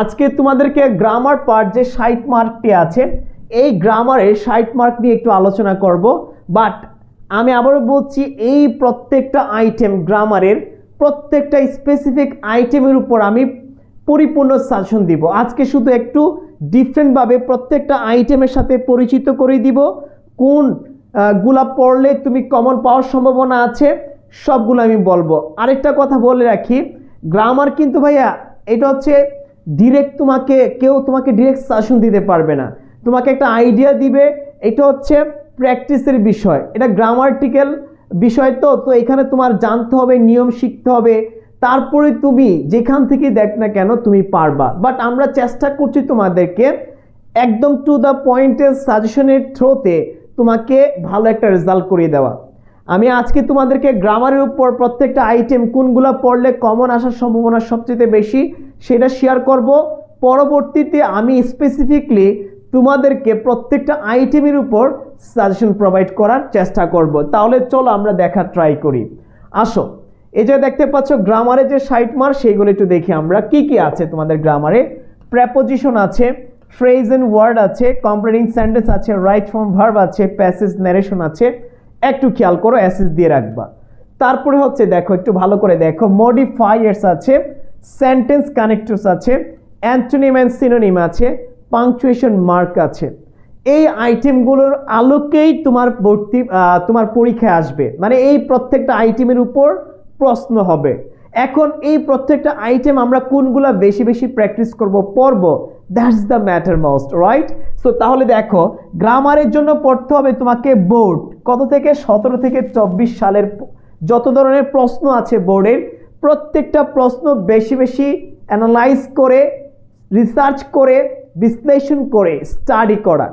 আজকে তোমাদেরকে grammar part যে ষাট মার্কটি আছে, এই গ্রামারের ষাট মার্ক নিয়ে একটু আলোচনা করব বাট আমি আবারও বলছি এই প্রত্যেকটা আইটেম গ্রামারের প্রত্যেকটা স্পেসিফিক আইটেমের উপর আমি পরিপূর্ণ সাজেশন দিব। আজকে শুধু একটু ডিফারেন্টভাবে প্রত্যেকটা আইটেমের সাথে পরিচিত করে দিব, কোনগুলা পড়লে তুমি কমন পাওয়ার সম্ভাবনা আছে, সবগুলো আমি বলব। আরেকটা কথা বলে রাখি গ্রামার কিন্তু ভাইয়া, এটা হচ্ছে ডিরেক্ট তোমাকে, কেউ তোমাকে ডিরেক্ট সাজেশন দিতে পারবে না। তোমাকে একটা আইডিয়া দিবে, এটা হচ্ছে প্র্যাকটিসের বিষয়। এটা গ্রামার্টিক্যাল বিষয় তো তো এখানে তোমার জানতে হবে, নিয়ম শিখতে হবে। তারপরে তুমি যেখান থেকে দেখ না কেন তুমি পারবা। বাট আমরা চেষ্টা করছি তোমাদেরকে একদম টু দ্য পয়েন্টের সাজেশনের থ্রোতে তোমাকে ভালো একটা রেজাল্ট করিয়ে দেওয়া। আমি আজকে তোমাদেরকে গ্রামারের উপর প্রত্যেকটা আইটেম কোনগুলো পড়লে কমন আসার সম্ভাবনা সবচেয়ে বেশি সেটা শেয়ার করব। পরবর্তীতে আমি স্পেসিফিকলি তোমাদেরকে প্রত্যেকটা আইটেমের উপর সাজেশন প্রোভাইড করার চেষ্টা করব। তাহলে চলো আমরা দেখার ট্রাই করি। আসো, এই যে দেখতে পাচ্ছ গ্রামারে যে সাইট মার সেইগুলো একটু দেখি আমরা। কি কি আছে তোমাদের গ্রামারে প্রেপোজিশন আছে ফ্রেজ এন্ড ওয়ার্ড আছে কম্পারিং সেন্টেন্স আছে রাইট ফর্ম ভার্ব আছে প্যাসেজ ন্যারেশন আছে। একটু খেয়াল করো অ্যাসেস দিয়ে রাখবা। তারপরে হচ্ছে দেখো, একটু ভালো করে দেখো মডিফায়ার্স আছে সেন্টেন্স কানেক্টরস আছে অ্যান্টোনিম অ্যান্ড সিনোনিম আছে পাংচুয়েশন মার্ক আছে। এই আইটেমগুলোর আলোকেই তোমার ভর্তি তোমার পরীক্ষায় আসবে। মানে এই প্রত্যেকটা আইটেমের উপর প্রশ্ন হবে। এখন এই প্রত্যেকটা আইটেম আমরা কোনগুলা বেশি বেশি প্র্যাকটিস করব, পড়ব that's the matter most right so তাহলে দেখো গ্রামারের জন্য পড়তে হবে তোমাকে বোর্ড কত থেকে? সতেরো থেকে চব্বিশ সালের যত ধরনের প্রশ্ন আছে বোর্ডের, প্রত্যেকটা প্রশ্ন বেশি বেশি অ্যানালাইজ করে রিসার্চ করে, বিশ্লেষণ করে স্টাডি করা।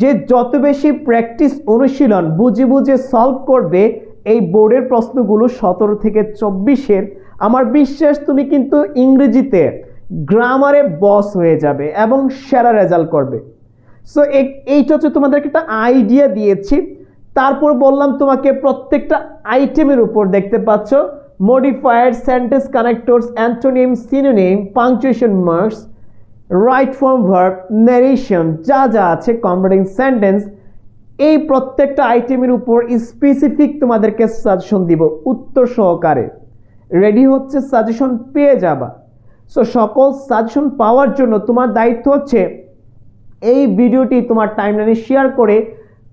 যে যত বেশি প্র্যাকটিস অনুশীলন বুঝে বুঝে সলভ করবে, এই বোর্ডের প্রশ্নগুলো সতেরো থেকে চব্বিশের। আমার বিশ্বাস, তুমি কিন্তু ইংরেজিতে গ্রামারে বস হয়ে যাবে এবং সেরা রেজাল্ট করবে। সো এইটা হচ্ছে তোমাদেরকে একটা আইডিয়া দিয়েছি। তারপর বললাম তোমাকে প্রত্যেকটা আইটেমের উপর দেখতে পাচ্ছ modifier sentence connectors antonym synonym punctuation marks right form verb narration যা যা আছে কম্পারিং সেন্টেন্স এই প্রত্যেকটা আইটেমের উপর স্পেসিফিক তোমাদেরকে সাজেশন দিব, উত্তর সহকারে। রেডি হচ্ছে সাজেশন পেয়ে যাবা। সো সকল সাজেশন পাওয়ার জন্য তোমার দায়িত্ব হচ্ছে এই ভিডিওটি তোমার টাইমলাইনে শেয়ার করে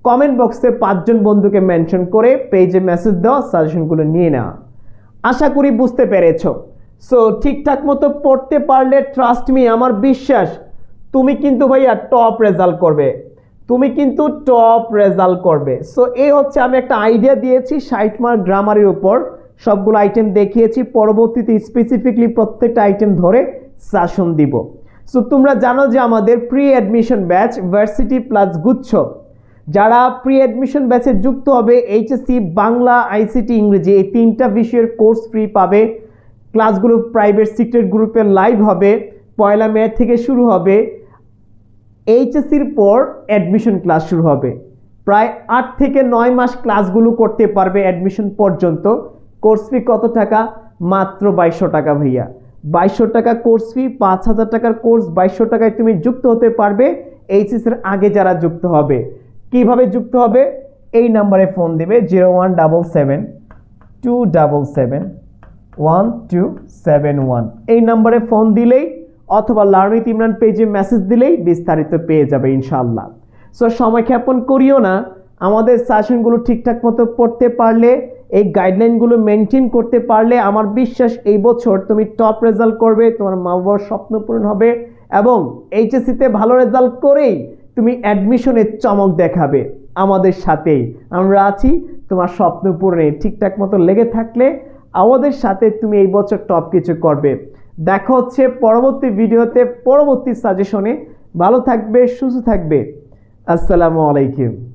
কমেন্ট বক্সে পাঁচজন বন্ধুকে মেনশন করে পেজে মেসেজ দেওয়া সাজেশনগুলো নিয়ে নেওয়া। আশা করি বুঝতে পেরেছ। সো ঠিকঠাক মতো পড়তে পারলে ট্রাস্ট মি আমার বিশ্বাস, তুমি কিন্তু ভাইয়া টপ রেজাল্ট করবে। তুমি কিন্তু টপ রেজাল্ট করবে। সো এই হচ্ছে আমি একটা আইডিয়া দিয়েছি, ষাট মার্ক গ্রামারের উপর। সবগুলো আইটেম দেখিয়েছি, পরবর্তীতে স্পেসিফিকলি প্রত্যেকটা আইটেম ধরে শাসন দিব। সো তোমরা জানো যে আমাদের pre admission batch varsity plus গুচ্ছ। যারা প্রি অ্যাডমিশন ব্যাচে যুক্ত হবে এইচএসসি বাংলা আইসিটি ইংরেজি, এই তিনটা বিষয়ের কোর্স ফ্রি পাবে। ক্লাসগুলো প্রাইভেট সিক্রেট গ্রুপের লাইভ হবে। পয়লা মে থেকে শুরু হবে। এইচএসসির পর অ্যাডমিশন ক্লাস শুরু হবে। প্রায় আট থেকে নয় মাস ক্লাসগুলো করতে পারবে অ্যাডমিশন পর্যন্ত। কোর্স ফি কত টাকা? মাত্র বাইশশো টাকা ভাইয়া। বাইশশো টাকা কোর্স ফি পাঁচ হাজার টাকার কোর্স বাইশশো টাকায় তুমি যুক্ত হতে পারবে। এইচএসের আগে যারা যুক্ত হবে। কীভাবে যুক্ত হবে? এই নাম্বারে ফোন দেবে zero one double seven two double seven one two seven one. এই নাম্বারে ফোন দিলেই অথবা লার্নিত ইমরান পেজে মেসেজ দিলেই বিস্তারিত পেয়ে যাবে ইনশাল্লাহ সো সময় ক্ষেপণ করিও না। আমাদের সেশনগুলো ঠিকঠাক মতো পড়তে পারলে, এই গাইডলাইনগুলো মেনটেন করতে পারলে আমার বিশ্বাস এই বছর তুমি টপ রেজাল্ট করবে, তোমার মা বাবার স্বপ্ন পূরণ হবে এবং এইচএসসিতে ভালো রেজাল্ট করেই তুমি অ্যাডমিশনের চমক দেখাবে আমাদের সাথেই। আমরা আছি, তোমার স্বপ্ন পূরণে। ঠিকঠাক মতো লেগে থাকলে আমাদের সাথে তুমি এই বছর টপ কিছু করবে। দেখা হচ্ছে পরবর্তী ভিডিওতে, পরবর্তী সাজেশনে ভালো থাকবে, সুস্থ থাকবে। আসসালামু আলাইকুম।